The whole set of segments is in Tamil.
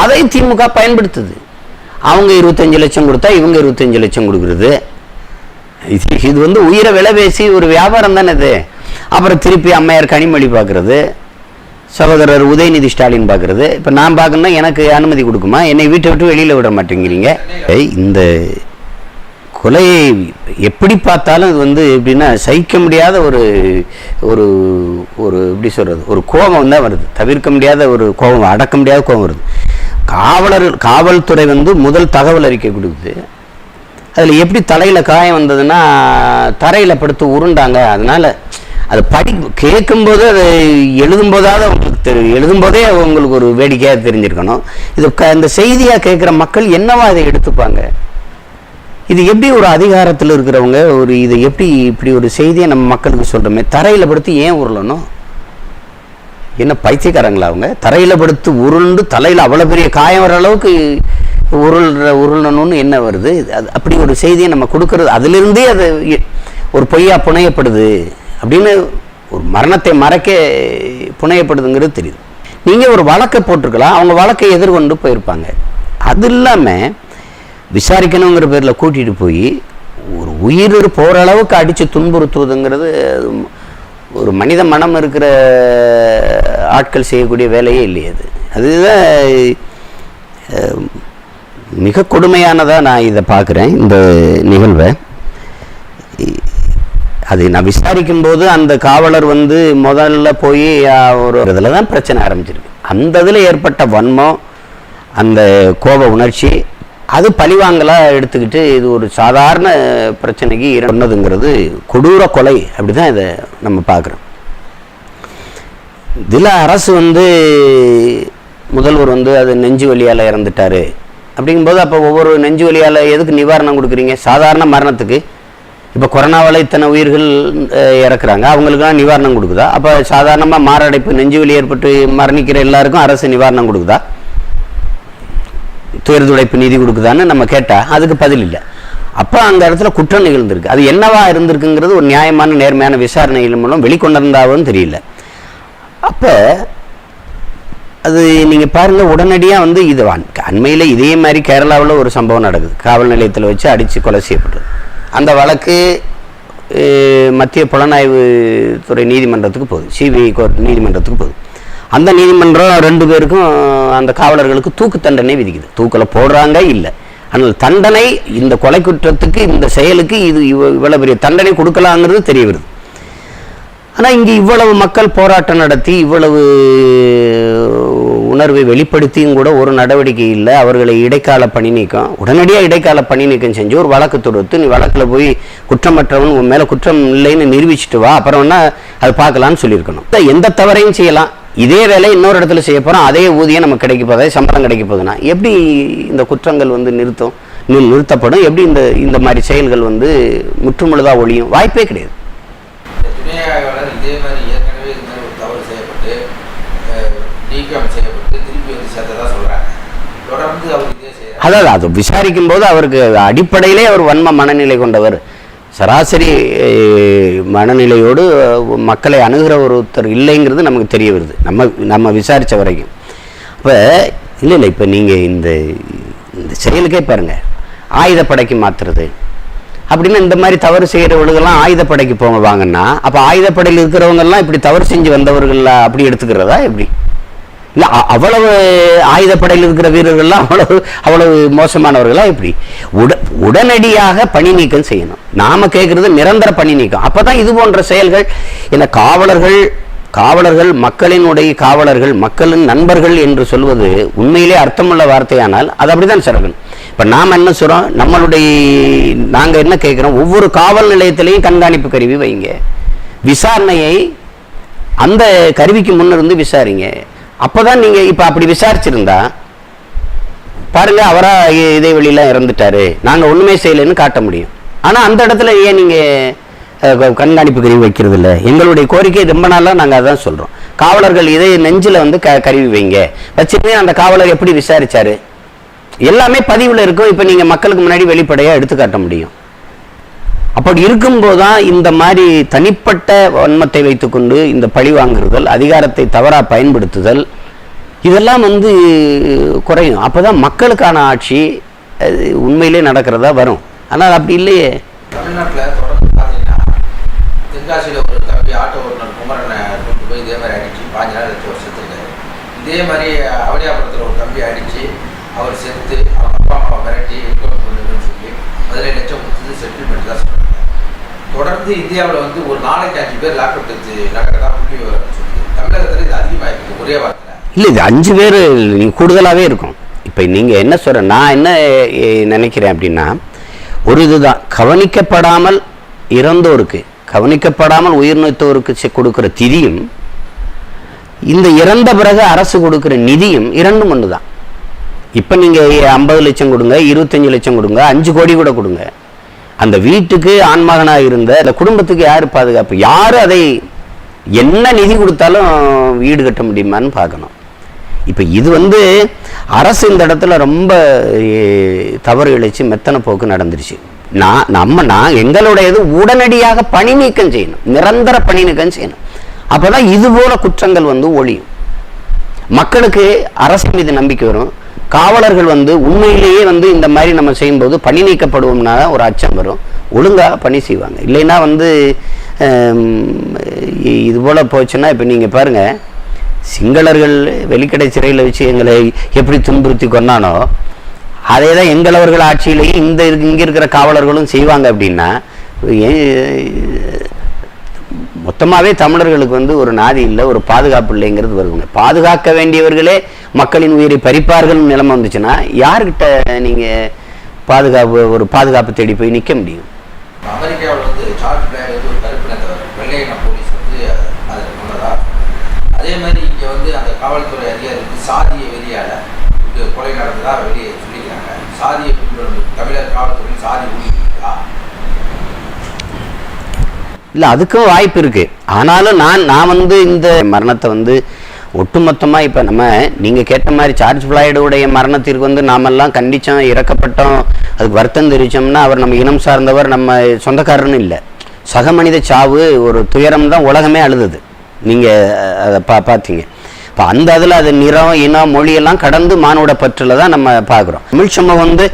அதை திமுக பயன்படுத்துது. அவங்க இருபத்தஞ்சு லட்சம் கொடுத்தா இவங்க இருபத்தஞ்சு லட்சம் கொடுக்குறது. இது இது வந்து உயிரை விலை பேசி ஒரு வியாபாரம் தானே இது. அப்புறம் திருப்பி அம்மையார் கனிமொழி பார்க்குறது. சகோதரர் உதயநிதி ஸ்டாலின் பார்க்குறது. இப்போ நான் பார்க்கணும்னா எனக்கு அனுமதி கொடுக்குமா? என்னை வீட்டை விட்டு வெளியில் விட மாட்டேங்கிறீங்க. இந்த கொலையை எப்படி பார்த்தாலும் இது வந்து எப்படின்னா சகிக்க முடியாத ஒரு ஒரு ஒரு எப்படி சொல்கிறது ஒரு கோபம் தான் வருது. தவிர்க்க முடியாத ஒரு கோபம் அடக்க முடியாத கோபம் வருது. காவலர் காவல்துறை வந்து முதல் தகவல் அறிக்கை கொடுக்குது. அதில் எப்படி தலையில் காயம் வந்ததுன்னா தரையில் படுத்து உருண்டாங்க. அதனால் அது படி கேட்கும்போது அது எழுதும்போதாவது அவங்களுக்கு தெரியும் எழுதும்போதே அவங்களுக்கு ஒரு வேடிக்கையாக தெரிஞ்சிருக்கணும். இது க இந்த செய்தியாக கேட்குற மக்கள் என்னவா இதை எடுத்துப்பாங்க? இது எப்படி ஒரு அதிகாரத்தில் இருக்கிறவங்க ஒரு இதை எப்படி இப்படி ஒரு செய்தியை நம்ம மக்களுக்கு சொல்கிறோமே தரையில் படுத்து ஏன் உருளணும்? என்ன பைத்தியக்காரங்களா அவங்க? தரையில் படுத்து உருண்டு தலையில் அவ்வளோ பெரிய காயம் வர அளவுக்கு உருள்ற உருளணும்னு என்ன வருது? அது அப்படி ஒரு செய்தியை நம்ம கொடுக்கறது அதிலிருந்தே அது ஒரு பொய்யா புனையப்படுது அப்படின்னு ஒரு மரணத்தை மறைக்க புனையப்படுதுங்கிறது தெரியுது. நீங்கள் ஒரு வழக்கை போட்டிருக்கலாம் அவங்க வழக்கை எதிர்கொண்டு போயிருப்பாங்க. அது இல்லாமல் விசாரிக்கணுங்கிற பேரில் கூட்டிகிட்டு போய் ஒரு உயிர் போகிற அளவுக்கு அடித்து துன்புறுத்துவதுங்கிறது ஒரு மனித மனம் இருக்கிற ஆட்கள் செய்யக்கூடிய வேலையே இல்லையே அது. அதுதான் மிக கொடுமையானதாக நான் இதை பார்க்குறேன் இந்த நிகழ்வை. அது நான் விசாரிக்கும் போது அந்த காவலர் வந்து முதல்ல போய் ஒரு இதில் தான் பிரச்சனை ஆரம்பிச்சிருக்கு. அந்த இதில் ஏற்பட்ட வன்மம் அந்த கோப உணர்ச்சி அது பழிவாங்கலாக எடுத்துக்கிட்டு இது ஒரு சாதாரண பிரச்சனைக்கு இறந்ததுங்கிறது கொடூர கொலை அப்படி தான் இதை நம்ம பார்க்குறோம். இதில் அரசு வந்து முதல்வர் வந்து அது நெஞ்சு வலியால் இறந்துட்டாரு. அப்படிங்கும்போது அப்போ ஒவ்வொரு நெஞ்சு வலியால் எதுக்கு நிவாரணம் கொடுக்குறீங்க? சாதாரண மரணத்துக்கு. இப்போ கொரோனாவால் இத்தனை உயிர்கள் இறக்குறாங்க. அவங்களுக்குலாம் நிவாரணம் கொடுக்குதா? அப்போ சாதாரணமாக மாரடைப்பு நெஞ்சு வலி ஏற்பட்டு மரணிக்கிற எல்லாருக்கும் அரசு நிவாரணம் கொடுக்குதா? துயர்துடைப்பு நிதி கொடுக்குதான்னு நம்ம கேட்டால் அதுக்கு பதில் இல்லை. அப்போ அந்த இடத்துல குற்றம் நிகழ்ந்திருக்கு. அது என்னவா இருந்திருக்குங்கிறது ஒரு நியாயமான நேர்மையான விசாரணைகள் மூலம் வெளிக்கொண்டிருந்தாவும் தெரியல. அப்போ அது நீங்கள் பாருங்கள் உடனடியாக வந்து இது அண்மையில் இதே மாதிரி கேரளாவில் ஒரு சம்பவம் நடக்குது. காவல் நிலையத்தில் வச்சு அடித்து கொலை செய்யப்பட்டது. அந்த வழக்கு மத்திய புலனாய்வு துறை நீதிமன்றத்துக்கு போகுது. சிபிஐ கோர்ட் நீதிமன்றத்துக்கு போகுது. அந்த நீதிமன்றம் ரெண்டு பேருக்கும் அந்த காவலர்களுக்கு தூக்கு தண்டனை விதிக்குது. தூக்கில் போடுறாங்க இல்லை. ஆனால் தண்டனை இந்த கொலை குற்றத்துக்கு இந்த செயலுக்கு இது இவ்வளோ இவ்வளவு பெரிய தண்டனை கொடுக்கலாங்கிறது தெரிய வருது. ஆனால் இங்கே இவ்வளவு மக்கள் போராட்டம் நடத்தி இவ்வளவு உணர்வை வெளிப்படுத்தியும் கூட ஒரு நடவடிக்கை இல்லை. அவர்களை இடைக்கால பணி நீக்கம் உடனடியாக இடைக்கால பணி நீக்கம் செஞ்சு ஒரு வழக்கு தொடுத்து நீ வழக்கில் போய் குற்றமற்றவன் உன் மேலே குற்றம் இல்லைன்னு நிரூபிச்சுட்டு வா. அப்புறம் வேணா அது பார்க்கலான்னு சொல்லியிருக்கணும். எந்த தவறையும் செய்யலாம். இதே வேலை இன்னொரு இடத்துல செய்ய போகிறோம் அதே ஊதியம் நமக்கு கிடைக்க போதே சம்பளம் கிடைக்க போகுதுன்னா எப்படி இந்த குற்றங்கள் வந்து நிறுத்தும் நிறுத்தப்படும்? எப்படி இந்த இந்த மாதிரி செயல்கள் வந்து முற்றுமுழுதாக ஒழியும்? வாய்ப்பே கிடையாது. அதாவது அது விசாரிக்கும் போது அவருக்கு அடிப்படையிலே அவர் வன்ம மனநிலை கொண்டவர். சராசரி மனநிலையோடு மக்களை அணுகிற ஒருத்தர் இல்லைங்கிறது நமக்கு தெரிய வருது. நம்ம நம்ம விசாரித்த வரைக்கும். இப்போ இல்லை இல்லை இப்போ நீங்கள் இந்த இந்த செயலுக்கே பாருங்கள் ஆயுதப்படைக்கு மாற்றுறது அப்படின்னு இந்த மாதிரி தவறு செய்கிறவர்களுக்கெல்லாம் ஆயுதப்படைக்கு போங்க வாங்கன்னா அப்போ ஆயுதப்படையில் இருக்கிறவங்கெல்லாம் இப்படி தவறு செஞ்சு வந்தவர்களா அப்படி எடுத்துக்கிறதா எப்படி? இல்லை அ- அவ்வளவு ஆயுதப்படையில் இருக்கிற வீரர்கள்லாம் அவ்வளவு அவ்வளவு மோசமானவர்களா எப்படி? உட உடனடியாக பணி நீக்கம் செய்யணும். நாம கேட்கறது நிரந்தர பணி நீக்கம். அப்பதான் இது போன்ற செயல்கள் என காவலர்கள் காவலர்கள் மக்களினுடைய காவலர்கள் மக்களின் நண்பர்கள் என்று சொல்வது உண்மையிலே அர்த்தமுள்ள வார்த்தையானால் அது அப்படிதான் சிறக்கணும் இப்போ நாம் என்ன சொல்கிறோம் நம்மளுடைய நாங்கள் என்ன கேட்குறோம் ஒவ்வொரு காவல் நிலையத்திலையும் கண்காணிப்பு கருவி வைங்க. விசாரணையை அந்த கருவிக்கு முன்னிருந்து விசாரிங்க. அப்போதான் நீங்கள் இப்போ அப்படி விசாரிச்சிருந்தா பாருங்கள் அவராக இதே வெளியில இறந்துட்டாரு. நாங்கள் ஒன்றுமே செய்யலைன்னு காட்ட முடியும். ஆனால் அந்த இடத்துல ஏன் நீங்கள் கண்காணிப்பு கருவி வைக்கிறது இல்லை? எங்களுடைய கோரிக்கை ரொம்ப நாளாக நாங்கள் அதான் சொல்கிறோம் காவலர்கள் இதே நெஞ்சில் வந்து க கருவி வைங்க. வச்சுட்டு அந்த காவலர் எப்படி விசாரிச்சாரு? எல்லாமே பதிவில் இருக்கும். இப்போ நீங்கள் மக்களுக்கு முன்னாடி வெளிப்படையாக எடுத்து காட்ட முடியும். அப்படி இருக்கும்போது தான் இந்த மாதிரி தனிப்பட்ட வன்மத்தை வைத்துக்கொண்டு இந்த பழி வாங்குறுதல் அதிகாரத்தை தவறாக பயன்படுத்துதல் இதெல்லாம் வந்து குறையும். அப்போ தான் மக்களுக்கான ஆட்சி உண்மையிலே நடக்கிறதா வரும். ஆனால் அப்படி இல்லையே. தமிழ்நாட்டில் தொடர்ந்து பார்த்தீங்கன்னா தென்காசியில் ஒரு தம்பி ஆட்டோ ஓட்டுநர் குமரனை கொண்டு போய் இதே மாதிரி அடித்து பாஞ்சு நாள் எடுத்து வருஷத்துக்கு இதே மாதிரி அவளியாபுரத்தில் ஒரு தம்பி அடித்து அவர் செத்து அவங்க அப்பா அம்மா மிரட்டி இன்கம் சொல்லி பதினேழு லட்சம் கொடுத்தது செட்டில்மெண்ட் தான் சொல்கிறாங்க தொடர்ந்து இந்தியாவில் வந்து ஒரு நாளைக்கு அஞ்சு பேர் லேப்டாப் டெத்து நடக்கிறதா புள்ளி விவரம் சொல்லுது தமிழகத்தில் இது அதிகமாக இருக்குது ஒரே வாரத்தில். இல்லை இது அஞ்சு பேர் கூடுதலாகவே இருக்கும். இப்போ நீங்கள் என்ன சொல்கிற நான் என்ன நினைக்கிறேன் அப்படின்னா ஒரு இதுதான். கவனிக்கப்படாமல் இறந்தோருக்கு கவனிக்கப்படாமல் உயிர் நீத்தோருக்கு செ- திதியும் இந்த இறந்த பிறகு அரசு கொடுக்குற நிதியும் இரண்டும் ஒன்று தான் இப்போ நீங்கள் ஐம்பது லட்சம் கொடுங்க இருபத்தஞ்சி லட்சம் கொடுங்க அஞ்சு கோடி கூட கொடுங்க. அந்த வீட்டுக்கு ஆண்மகனாக இருந்த அந்த குடும்பத்துக்கு யார் பாதுகாப்பு? யார் அதை என்ன நிதி கொடுத்தாலும் வீடு கட்ட முடியுமான்னு பார்க்கணும். இப்போ இது வந்து அரசு இந்த இடத்துல ரொம்ப தவறு இழைச்சி மெத்தன போக்கு நடந்துருச்சு. நான் நம்ம நான் எங்களுடையது உடனடியாக பணி நீக்கம் செய்யணும். நிரந்தர பணி நீக்கம் செய்யணும். அப்போ தான் இதுபோல குற்றங்கள் வந்து ஒழியும். மக்களுக்கு அரசு மீது நம்பிக்கை வரும். காவலர்கள் வந்து உண்மையிலேயே வந்து இந்த மாதிரி நம்ம செய்யும்போது பணி நீக்கப்படுவோம்னா ஒரு அச்சம் வரும். ஒழுங்காக பணி செய்வாங்க. இல்லைன்னா வந்து இது போல் போச்சுன்னா இப்போ நீங்கள் பாருங்கள் சிங்களர்கள் வெளிக்கடை சிறையில் வச்சு எங்களை எப்படி துன்புறுத்தி கொண்டானோ அதே தான் எங்களவர்கள் ஆட்சியிலேயே இந்த இங்கே இருக்கிற காவலர்களும் செய்வாங்க அப்படின்னா மொத்தமாகவே தமிழர்களுக்கு வந்து ஒரு நாதி இல்லை ஒரு பாதுகாப்பு இல்லைங்கிறது வருவாங்க பாதுகாக்க வேண்டியவர்களே மக்களின் உயிரை பறிப்பார்கள் நிலைமை வந்துச்சுன்னா யாருக்கிட்ட நீங்கள் பாதுகாப்பு ஒரு பாதுகாப்பு தேடி போய் நிற்க முடியும்? அமெரிக்காவில் வந்து சார்ஜ் பிளேயர் வந்து ஒரு வெள்ளையின போலீஸ் வந்து கொண்டதா? அதே மாதிரி இங்கே வந்து அந்த காவல்துறை அதிகாரி வந்து சாதிய கொலை வெளியே சொல்லிக்கிறாங்க. சாதிய இல்லை அதுக்கும் வாய்ப்பு இருக்குது ஆனாலும் நான் நான் வந்து இந்த மரணத்தை வந்து ஒட்டுமொத்தமாக இப்போ நம்ம நீங்கள் கேட்ட மாதிரி சார்ஜ் ஃப்ளாய்டுடைய மரணத்திற்கு வந்து நாமெல்லாம் கண்டித்தோம் இறக்கப்பட்டோம் அதுக்கு வருத்தம் தெரிவித்தோம்னா அவர் நம்ம இனம் சார்ந்தவர் நம்ம சொந்தக்காரர்னு இல்லை. சக மனித சாவு ஒரு துயரம் தான் உலகமே அழுதுது. நீங்கள் அதை பா பார்த்தீங்க இப்போ அந்த அதில் அது நிறம் இனம் மொழியெல்லாம் கடந்து மானோட பற்றில் தான் நம்ம பார்க்குறோம் தமிழ் சமூகம் வந்து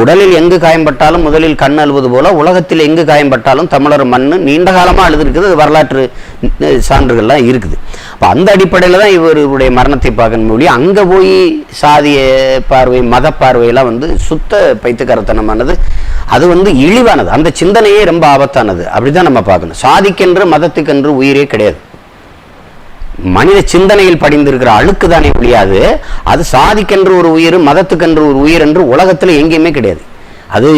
உடலில் எங்கு காயம்பட்டாலும் முதலில் கண் அழுவது போல உலகத்தில் எங்கு காயம்பட்டாலும் தமிழர் மண் நீண்ட காலமாக அழுதுருக்குது அது வரலாற்று சான்றுகள்லாம் இருக்குது. அப்போ அந்த அடிப்படையில் தான் இவருடைய மரணத்தை பார்க்கணும் மொழி அங்கே போய் சாதிய பார்வை மத பார்வையெல்லாம் வந்து சுத்த பைத்துக்கரத்தனமானது. அது வந்து இழிவானது. அந்த சிந்தனையே ரொம்ப ஆபத்தானது. அப்படிதான் நம்ம பார்க்கணும். சாதிக்கென்று மதத்துக்கென்று உயிரே கிடையாது. மனித சிந்தனையில் படிந்திருக்கிற அழுக்கு தானே ஒழியாது. அது சாதிக்கென்று ஒரு உயிர் மதத்துக்கென்று ஒரு உயிர் என்று உலகத்தில் எங்கேயுமே கிடையாது. அது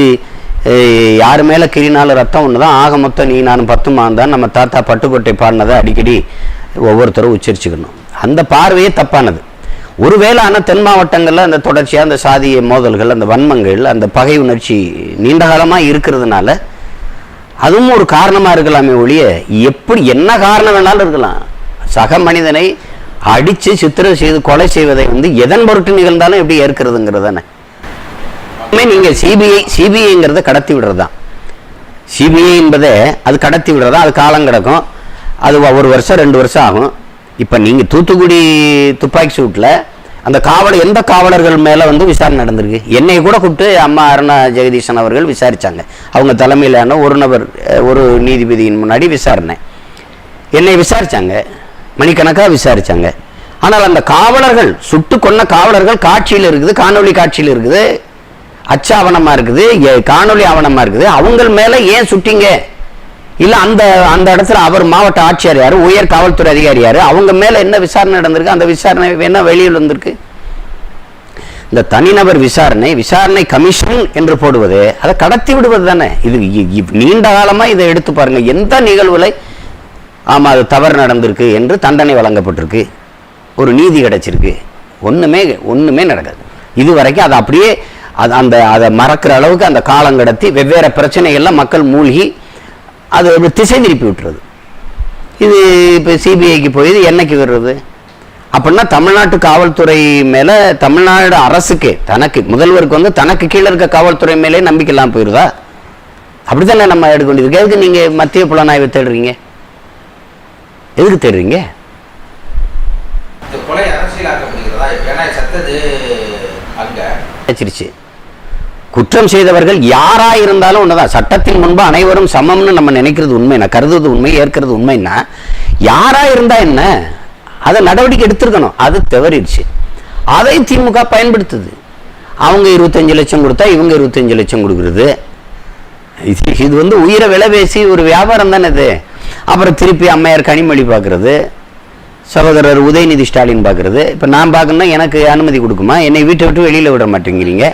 யார் மேலே கிரினாலும் ரத்தம் ஒன்று தான் ஆக மொத்தம் நீ நான் பத்துமான் தான் நம்ம தாத்தா பட்டுக்கோட்டை பாடினதை அடிக்கடி ஒவ்வொருத்தரும் உச்சரிச்சுக்கணும். அந்த பார்வையே தப்பானது. ஒருவேளை ஆனால் தென் மாவட்டங்களில் அந்த தொடர்ச்சியாக அந்த சாதிய மோதல்கள் அந்த வன்மங்கள் அந்த பகை உணர்ச்சி நீண்ட காலமாக இருக்கிறதுனால அதுவும் ஒரு காரணமாக இருக்கலாமே ஒழிய எப்படி என்ன காரணம் வேணாலும் இருக்கலாம். சக மனிதனை அடித்து சித்திரை செய்து கொலை செய்வதை வந்து எதன் பொருட்டு நிகழ்ந்தாலும் எப்படி ஏற்கிறதுங்கிறது தானே நீங்கள் சிபிஐ சிபிஐங்கிறத கடத்தி விடுறது தான் சிபிஐ என்பதை அது கடத்தி விடுறதா? அது காலம் கிடக்கும். அது ஒரு வருஷம் ரெண்டு வருஷம் ஆகும். இப்போ நீங்கள் தூத்துக்குடி துப்பாக்கி சூட்டில் அந்த காவலர் எந்த காவலர்கள் மேலே வந்து விசாரணை நடந்திருக்கு? என்னை கூட கூப்பிட்டு அம்மா அருணா ஜெகதீசன் அவர்கள் விசாரித்தாங்க அவங்க தலைமையிலான ஒரு நபர் ஒரு நீதிபதியின் முன்னாடி விசாரணை. என்னை விசாரித்தாங்க மணிக்கணக்காக விசாரிச்சாங்க. ஆனால் அந்த காவலர்கள் சுட்டு கொன்ன காவலர்கள் காட்சியில் இருக்குது காணொலி காட்சியில் இருக்குது. அச்ச ஆவணமா இருக்குது காணொலி ஆவணமாக ஆவணமா இருக்குது. அவங்க மேலே ஏன் சுட்டிங்க? இல்லை அந்த அந்த இடத்துல அவர் மாவட்ட ஆட்சியர் யார் உயர் காவல்துறை அதிகாரி யார் அவங்க மேல என்ன விசாரணை நடந்திருக்கு? அந்த விசாரணை வேணா வெளியில் வந்திருக்கு? இந்த தனிநபர் விசாரணை விசாரணை கமிஷன் என்று போடுவது அதை கடத்தி விடுவது தானே? இது நீண்ட காலமா இதை எடுத்து பாருங்க. எந்த நிகழ்வுகளை ஆமாம் அது தவறு நடந்திருக்கு என்று தண்டனை வழங்கப்பட்டிருக்கு. ஒரு நீதி கிடைச்சிருக்கு. ஒன்றுமே ஒன்றுமே நடக்காது. இது வரைக்கும் அதை அப்படியே அது அந்த அதை மறக்கிற அளவுக்கு அந்த காலம் கடத்தி வெவ்வேறு பிரச்சனைகள்லாம் மக்கள் மூழ்கி அது ஒரு திசை திருப்பி விட்டுறது இது இப்போ சிபிஐக்கு போய் இது என்னைக்கு வர்றது அப்படின்னா தமிழ்நாட்டு காவல்துறை மேலே தமிழ்நாடு அரசுக்கு தனக்கு முதல்வருக்கு வந்து தனக்கு கீழே இருக்க காவல்துறை மேலே நம்பிக்கை போயிடுதா அப்படி அப்படித்தானே நம்ம எடுக்க வேண்டியது? எதுக்கு நீங்கள் மத்திய புலனாய்வு தேடுறீங்க? எதுக்கு தேடுறீங்க? குற்றம் செய்தவர்கள் யாரா இருந்தாலும் ஒண்ணுதான். சட்டத்தின் முன்பு அனைவரும் சமம்னு நம்ம நினைக்கிறது உண்மை நான் கருதுவது உண்மை ஏற்கிறது உண்மைன்னா யாரா இருந்தா என்ன? அதை நடவடிக்கை எடுத்திருக்கணும். அது தவறிடுச்சு. அதை திமுக பயன்படுத்துது. அவங்க இருபத்தஞ்சு லட்சம் கொடுத்தா இவங்க இருபத்தஞ்சு லட்சம் கொடுக்குறது. இது இது வந்து உயிரை விலை பேசி ஒரு வியாபாரம் தானே இது? அப்புறம் திருப்பி அம்மையார் கனிமொழி பார்க்குறது சகோதரர் உதயநிதி ஸ்டாலின் பார்க்குறது. இப்போ நான் பார்க்கணும்னா எனக்கு அனுமதி கொடுக்குமா? என்னை வீட்டை விட்டு வெளியில் விட மாட்டேங்கிறீங்க.